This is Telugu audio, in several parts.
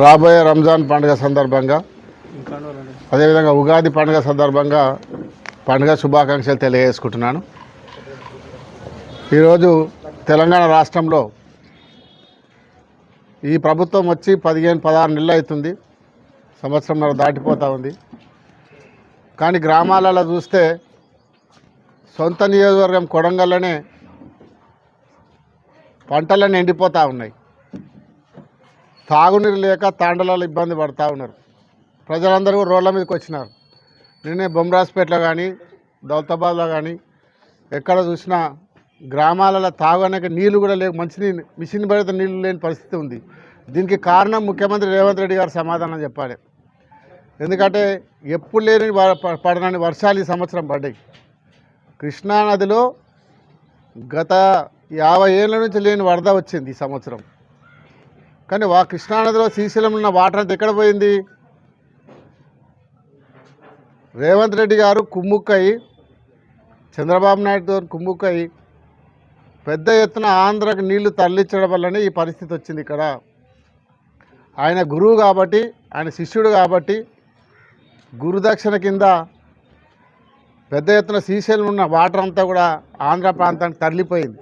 రాబోయే రంజాన్ పండుగ సందర్భంగా అదేవిధంగా ఉగాది పండుగ సందర్భంగా పండుగ శుభాకాంక్షలు తెలియజేసుకుంటున్నాను. ఈరోజు తెలంగాణ రాష్ట్రంలో ఈ ప్రభుత్వం వచ్చి పదిహేను పదహారు నెలలు అవుతుంది. సంవత్సరంన్నర దాటిపోతూ ఉంది. కానీ గ్రామాలలో చూస్తే సొంత నియోజకవర్గం కొడంగల్లోనే పంటలన్నీ ఎండిపోతూ ఉన్నాయి. తాగునీరు లేక తాండలాలు ఇబ్బంది పడుతూ ఉన్నారు. ప్రజలందరూ కూడా రోడ్ల మీదకి వచ్చినారు. నిన్నే బొమ్రాజ్పేటలో కానీ దౌలతాబాద్లో కానీ ఎక్కడ చూసినా గ్రామాలలో తాగడానికి నీళ్ళు కూడా లేవు. మంచినీళ్ళు మిషన్ పడితే నీళ్ళు లేని పరిస్థితి ఉంది. దీనికి కారణం ముఖ్యమంత్రి రేవంత్ రెడ్డి గారు సమాధానం చెప్పాలి. ఎందుకంటే ఎప్పుడు లేని పడనని వర్షాలు ఈ సంవత్సరం పడ్డాయి. కృష్ణానదిలో గత యాభై ఏళ్ళ నుంచి లేని వరద వచ్చింది ఈ సంవత్సరం. కానీ వా కృష్ణానదిలో శ్రీశైలం ఉన్న వాటర్ అంతా ఎక్కడ పోయింది? రేవంత్ రెడ్డి గారు కుమ్ముక్కయి చంద్రబాబు నాయుడుతో కుమ్ముక్కయి పెద్ద ఎత్తున ఆంధ్రకు నీళ్ళు తరలించడం వల్లనే ఈ పరిస్థితి వచ్చింది ఇక్కడ. ఆయన గురువు కాబట్టి ఆయన శిష్యుడు కాబట్టి గురుదక్షిణ కింద పెద్ద ఎత్తున శ్రీశైలం ఉన్న వాటర్ అంతా కూడా ఆంధ్ర ప్రాంతానికి తరలిపోయింది.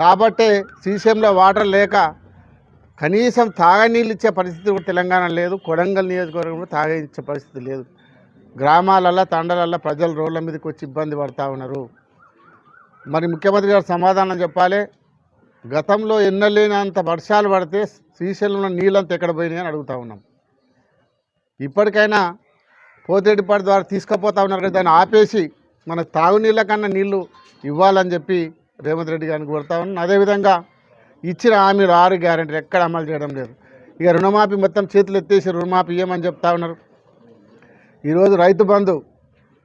కాబట్టే శ్రీశైలంలో వాటర్ లేక కనీసం తాగనీళ్ళు ఇచ్చే పరిస్థితి కూడా తెలంగాణ లేదు. కొడంగల్ నియోజకవర్గంలో తాగే ఇచ్చే పరిస్థితి లేదు. గ్రామాలల్లో తండలల్లో ప్రజలు రోడ్ల మీదకి వచ్చి ఇబ్బంది పడతా ఉన్నారు. మరి ముఖ్యమంత్రి గారు సమాధానం చెప్పాలి. గతంలో ఎన్నలేనంత వర్షాలు పడితే శ్రీశైలంలో నీళ్ళంతా ఎక్కడ పోయినాయి అని అడుగుతా ఉన్నాం. ఇప్పటికైనా పోతేటిపాటి ద్వారా తీసుకుపోతా ఉన్నారు కదా దాన్ని ఆపేసి మన తాగునీళ్ళ కన్నా నీళ్ళు ఇవ్వాలని చెప్పి రేవంత్ రెడ్డి గారిని కోరుతా ఉన్నాను అదేవిధంగా ఇచ్చిన హామీలు ఆరు గ్యారెంటీలు ఎక్కడ అమలు చేయడం లేదు. ఇక రుణమాఫీ మొత్తం చేతులు ఎత్తేసి రుణమాఫీ ఇవ్వమని చెప్తా ఉన్నారు. ఈరోజు రైతు బంధు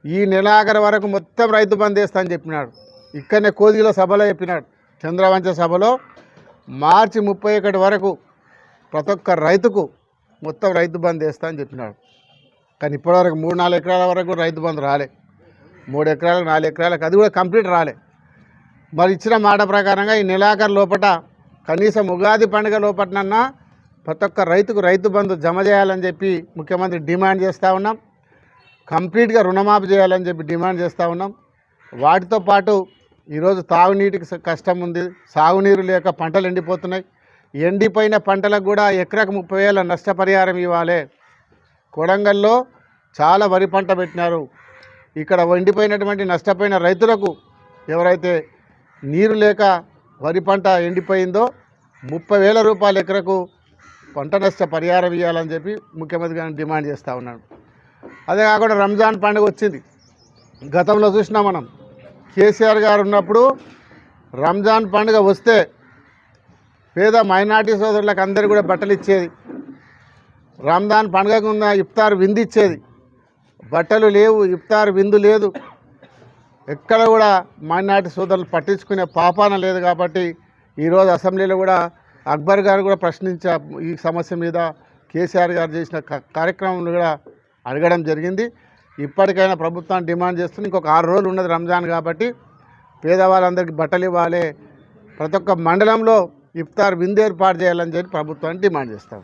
ఈ నెలాఖరు వరకు మొత్తం రైతు బంధు వేస్తా అని చెప్పినాడు. ఇక్కడనే కోదిలో సభలో చెప్పినాడు. చంద్రవంచ సభలో మార్చి ముప్పై ఒకటి వరకు ప్రతి ఒక్క రైతుకు మొత్తం రైతు బంధు వేస్తా అని చెప్పినాడు. కానీ ఇప్పటివరకు మూడు నాలుగు ఎకరాల వరకు రైతు బంధు రాలే. మూడు ఎకరాలు నాలుగు ఎకరాలకు అది కూడా కంప్లీట్ రాలే. మరి ఇచ్చిన మాట ప్రకారంగా ఈ నెలాఖరు లోపట కనీసం ఉగాది పండుగ లోపట్నన్నా ప్రతి ఒక్క రైతుకు రైతు బంధు జమ చేయాలని చెప్పి ముఖ్యమంత్రి డిమాండ్ చేస్తూ ఉన్నాం. కంప్లీట్గా రుణమాఫీ చేయాలని చెప్పి డిమాండ్ చేస్తూ ఉన్నాం. వాటితో పాటు ఈరోజు తాగునీటికి కష్టం ఉంది. సాగునీరు లేక పంటలు ఎండిపోతున్నాయి. ఎండిపోయిన పంటలకు కూడా ఎకరకు ముప్పై వేల నష్టపరిహారం ఇవ్వాలి. కొడంగల్లో చాలా వరి పంట పెట్టినారు. ఇక్కడ ఎండిపోయినటువంటి నష్టపోయిన రైతులకు ఎవరైతే నీరు లేక వరి పంట ఎండిపోయిందో ముప్పై వేల రూపాయల ఎకరకు పంట నష్ట పరిహారం ఇవ్వాలని చెప్పి ముఖ్యమంత్రి గారిని డిమాండ్ చేస్తూ ఉన్నాడు. అదే కాకుండా రంజాన్ పండుగ వచ్చింది. గతంలో చూసినాం మనం. కేసీఆర్ గారు ఉన్నప్పుడు రంజాన్ పండుగ వస్తే పేద మైనార్టీ సోదరులకు అందరికీ కూడా బట్టలు ఇచ్చేది. రంజాన్ పండుగకు ఉన్న ఇఫ్తార్ విందు ఇచ్చేది. బట్టలు లేవు ఇఫ్తార్ విందు లేదు. ఎక్కడ కూడా మైనార్టీ సోదరులు పట్టించుకునే పాపాన లేదు కాబట్టి ఈరోజు అసెంబ్లీలో కూడా అక్బర్ గారు కూడా ప్రశ్నించే ఈ సమస్య మీద కేసీఆర్ గారు చేసిన క- కార్యక్రమంలో కూడా అడగడం జరిగింది. ఇప్పటికైనా ప్రభుత్వాన్ని డిమాండ్ చేస్తుంది. ఇంకొక ఆరు రోజులు ఉన్నది రంజాన్ కాబట్టి పేదవాళ్ళందరికీ బట్టలు ఇవ్వాలి. ప్రతి ఒక్క మండలంలో ఇఫ్తార్ విందు ఏర్పాటు చేయాలని చెప్పి ప్రభుత్వాన్ని డిమాండ్ చేస్తాం.